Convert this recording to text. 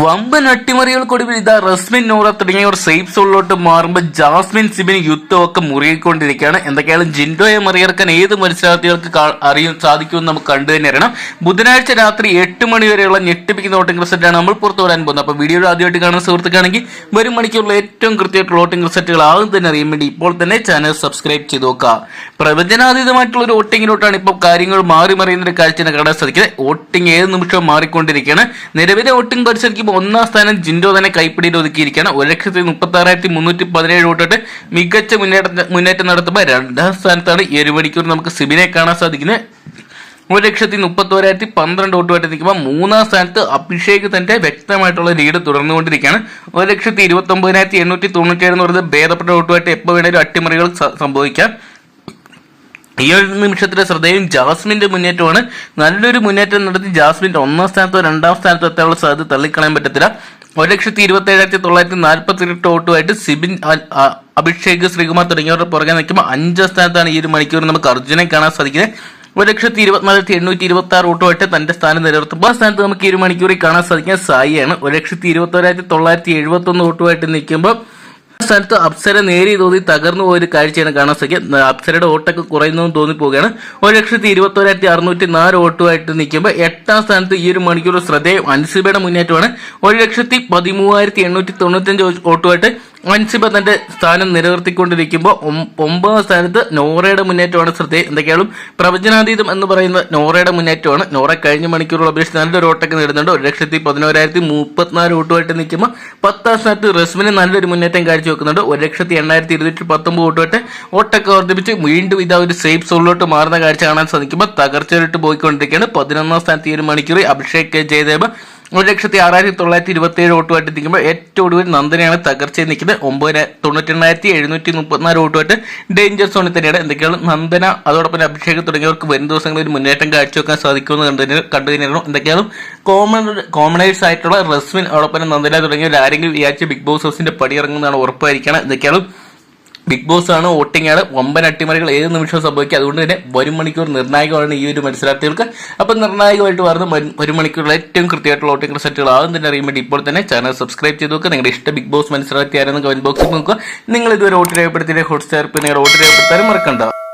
വമ്പൻ അട്ടിമറികൾക്കൊടുവിൽ ഇതാ റസ്മിൻ നൂറ തുടങ്ങിയവർ സേഫ് സോളിലോട്ട് മാറുമ്പോൾ ജാസ്മിൻ സിബിൻ യുദ്ധമൊക്കെ മുറുകിക്കൊണ്ടിരിക്കുകയാണ്. എന്തൊക്കെയാണ് ജിൻഡോയെ മറികടക്കാൻ ഏത് മത്സരാർത്ഥികൾക്ക് അറിയാൻ സാധിക്കുമെന്ന് നമുക്ക് കണ്ടു തന്നെ അറിയണം. ബുധനാഴ്ച രാത്രി എട്ട് മണി വരെയുള്ള ഞെട്ടിപ്പിക്കുന്ന വോട്ടിംഗ് റിസൾട്ടാണ് നമ്മൾ പുറത്തു വരാൻ പോകുന്നത്. അപ്പോൾ വീഡിയോ ആദ്യമായിട്ട് കാണുന്ന സുഹൃത്തുക്കാണെങ്കിൽ വരും മണിക്കുള്ള ഏറ്റവും കൃത്യമായിട്ടുള്ള വോട്ടിംഗ് റിസൾട്ടുകൾ ആദ്യം തന്നെ അറിയാൻ വേണ്ടി ഇപ്പോൾ തന്നെ ചാനൽ സബ്സ്ക്രൈബ് ചെയ്ത് നോക്കുക. പ്രവചനാതീതമായിട്ടുള്ള ഒരു വോട്ടിങ്ങിലോട്ടാണ് ഇപ്പോൾ കാര്യങ്ങൾ മാറി മറിയുന്ന ഒരു കാഴ്ച കാണാൻ സാധിക്കുന്നത്. വോട്ടിംഗ് ഏത് നിമിഷവും മാറിക്കൊണ്ടിരിക്കുകയാണ്. നിലവിലെ വോട്ടിംഗ് പരിശോധിക്കുമ്പോൾ ഒന്നാം സ്ഥാനം ജിൻഡോ തന്നെ കൈപ്പിടിയിൽ ഒതുക്കിയിരിക്കുകയാണ്. ഒരു ലക്ഷത്തി മുപ്പത്തി ആറായിരത്തി മുന്നൂറ്റി പതിനേഴ് വോട്ടിട്ട് മികച്ച മുന്നേറ്റം മുന്നേറ്റം നടത്തുമ്പോൾ രണ്ടാം സ്ഥാനത്താണ് ഒരു മണിക്കൂർ നമുക്ക് സിബിനെ കാണാൻ സാധിക്കുന്നത്. ഒരു ലക്ഷത്തി മുപ്പത്തി ഒരായിരത്തി പന്ത്രണ്ട് വോട്ടുമായിട്ട് നിൽക്കുമ്പോൾ മൂന്നാം സ്ഥാനത്ത് അഭിഷേക് തന്റെ വ്യക്തമായിട്ടുള്ള ലീഡ് തുടർന്നുകൊണ്ടിരിക്കുകയാണ്. ഒരു ലക്ഷത്തി ഇരുപത്തി ഒമ്പതിനായിരത്തി എണ്ണൂറ്റി തൊണ്ണൂറ്റി എന്ന് പറയുന്നത് ഭേദപ്പെട്ട വോട്ടുമായിട്ട് എപ്പോൾ വേണേലും അട്ടിമറികൾ സംഭവിക്കാം. ഈ ഒരു നിമിഷത്തിലെ ശ്രദ്ധയും ജാസ്മിന്റെ മുന്നേറ്റമാണ് നല്ലൊരു മുന്നേറ്റം നടത്തി ജാസ്മിന്റെ ഒന്നാം സ്ഥാനത്തോ രണ്ടാം സ്ഥാനത്തോ എത്താനുള്ള സാധ്യത തള്ളിക്കളയാൻ പറ്റത്തില്ല. ഒരു ലക്ഷത്തി ഇരുപത്തി ഏഴായിരത്തി തൊള്ളായിരത്തി നാൽപ്പത്തി എട്ട് വോട്ടുമായിട്ട് സിബിൻ അഭിഷേക് ശ്രീകുമാർ തുടങ്ങിയവരുടെ പുറകെ നിൽക്കുമ്പോൾ അഞ്ചാം സ്ഥാനത്താണ് ഈ ഒരു മണിക്കൂർ നമുക്ക് അർജുനെ കാണാൻ സാധിക്കുന്നത്. ഒരു ലക്ഷത്തി ഇരുപത്തിനാലായിരത്തി എണ്ണൂറ്റി ഇരുപത്തി ആറ് വോട്ടുമായിട്ട് തന്റെ സ്ഥാനം നിലനിർത്തുമ്പോൾ ആ സ്ഥാനത്ത് നമുക്ക് ഈ ഒരു മണിക്കൂറിൽ കാണാൻ സാധിക്കുന്ന സായിയാണ്. ഒരു ലക്ഷത്തി ഇരുപത്തി ഒരായിരത്തി തൊള്ളായിരത്തി എഴുപത്തി ഒന്ന് വോട്ടുമായിട്ട് നിൽക്കുമ്പോൾ സ്ഥലത്ത് അപ്സര നേരിയ തോതിൽ തകർന്നു പോയൊരു കാഴ്ചയാണ് കാണാൻ സാധിക്കുക. അപ്സരയുടെ വോട്ടൊക്കെ കുറയുന്നു തോന്നി പോവുകയാണ് ഒരു ലക്ഷത്തി ഇരുപത്തോരായിരത്തി അറുന്നൂറ്റി നാല് വോട്ടുമായിട്ട് നിൽക്കുമ്പോൾ എട്ടാം സ്ഥാനത്ത് ഈ ഒരു മണിക്കൂർ ശ്രദ്ധേയം. അൻസിബയുടെ മുന്നേറ്റമാണ്. ഒരു ലക്ഷത്തി പതിമൂവായിരത്തി എണ്ണൂറ്റി തൊണ്ണൂറ്റഞ്ച് വോട്ടുമായിട്ട് അൻസിബ തന്റെ സ്ഥാനം നിലനിർത്തിക്കൊണ്ടിരിക്കുമ്പോൾ ഒമ്പതാം സ്ഥാനത്ത് നോറയുടെ മുന്നേറ്റമാണ് ശ്രദ്ധേയം എന്തൊക്കെയാണ്? പ്രവചനാതീതം എന്ന് പറയുന്ന നോറയുടെ മുന്നേറ്റമാണ്. നോറ കഴിഞ്ഞ മണിക്കൂറുള്ള അപേക്ഷിച്ച് നല്ലൊരു വോട്ടൊക്കെ നേടുന്നുണ്ട്. ഒരു ലക്ഷത്തി പതിനോരായിരത്തി മുപ്പത്തിനാല് വോട്ടുമായിട്ട് നിൽക്കുമ്പോൾ പത്താം സ്ഥാനത്ത് റസ്മിന് നല്ലൊരു മുന്നേറ്റം കാഴ്ചവെക്കുന്നുണ്ട് ഒരു ലക്ഷത്തി എണ്ണായിരത്തി ഇരുന്നൂറ്റി പത്തൊമ്പത് വോട്ടുമായിട്ട് വോട്ടൊക്കെ വർദ്ധിപ്പിച്ച് വീണ്ടും ഇതാ ഒരു സേഫ് സോണിലോട്ട് മാറുന്ന കാഴ്ച കാണാൻ സാധിക്കുമ്പോൾ തകർച്ചയിലിട്ട് പോയിക്കൊണ്ടിരിക്കുകയാണ്. പതിനൊന്നാം സ്ഥാനത്ത് ഈ ഒരു മണിക്കൂർ അഭിഷേക് ജയദേവ്. ഒരു ലക്ഷത്തി ആറായിരത്തി തൊള്ളായിരത്തി ഇരുപത്തി ഏഴ് വോട്ടുമായിട്ട് നിൽക്കുമ്പോൾ ഏറ്റവും ഒടുവിൽ നന്ദനയാണ് തകർച്ചയിൽ നിൽക്കുന്നത്. ഒമ്പത് തൊണ്ണൂറ്റി എണ്ണായിരത്തി എഴുന്നൂറ്റി മുപ്പത്തിനാല് വോട്ടുമായിട്ട് ഡേഞ്ചർ സോണിൽ തന്നെയാണ്. എന്തൊക്കെയാണ് നന്ദന അതോടൊപ്പം അഭിഷേക് തുടങ്ങിയവർക്ക് വരും ദിവസങ്ങളിൽ ഒരു മുന്നേറ്റം കാഴ്ചവെക്കാൻ സാധിക്കുമെന്ന് കണ്ടു കണ്ടു തന്നെയാണ് എന്തൊക്കെയാണ്? കോമൺ കോമണേഴ്സ് ആയിട്ടുള്ള റസ്മിൻ അതോടൊപ്പം നന്ദന തുടങ്ങിയവർ ആരെങ്കിലും ആഴ്ച ബിഗ് ബോസ് ഹൗസിന്റെ പടിയിറങ്ങുന്നതാണ് ഉറപ്പായിരിക്കണം. എന്തൊക്കെയാണ്? ബിഗ് ബോസ് ആണ് വോട്ടിംഗ് ആണ് വമ്പൻ അട്ടിമറികൾ ഏത് നിമിഷവും സംഭവിക്കും അതുകൊണ്ട് തന്നെ വരും മണിക്കൂർ നിർണായകമാണ് ഈ ഒരു മത്സരാർത്ഥികൾക്ക്. അപ്പം നിർണായകമായിട്ട് വരുന്ന വരും- ഒരു മണിക്കൂറിൽ ഏറ്റവും കൃത്യമായിട്ടുള്ള വോട്ടിംഗ് റിസൾട്ടുകൾ ആദ്യം തന്നെ അറിയാൻ വേണ്ടി ഇപ്പോൾ തന്നെ ചാനൽ സബ്സ്ക്രൈബ് ചെയ്ത് നോക്കുക. നിങ്ങളുടെ ഇഷ്ട ബിഗ് ബോസ് മത്സരാർത്ഥി ആരെന്ന് കമന്റ് ബോക്സിൽ നോക്കുക. നിങ്ങൾ ഇതുവരെ വോട്ട് രേഖപ്പെടുത്തിയ ഹോട്ട്സ്റ്റാർ പിന്നെ വോട്ട് രേഖപ്പെടുത്താനും മറക്കണ്ട.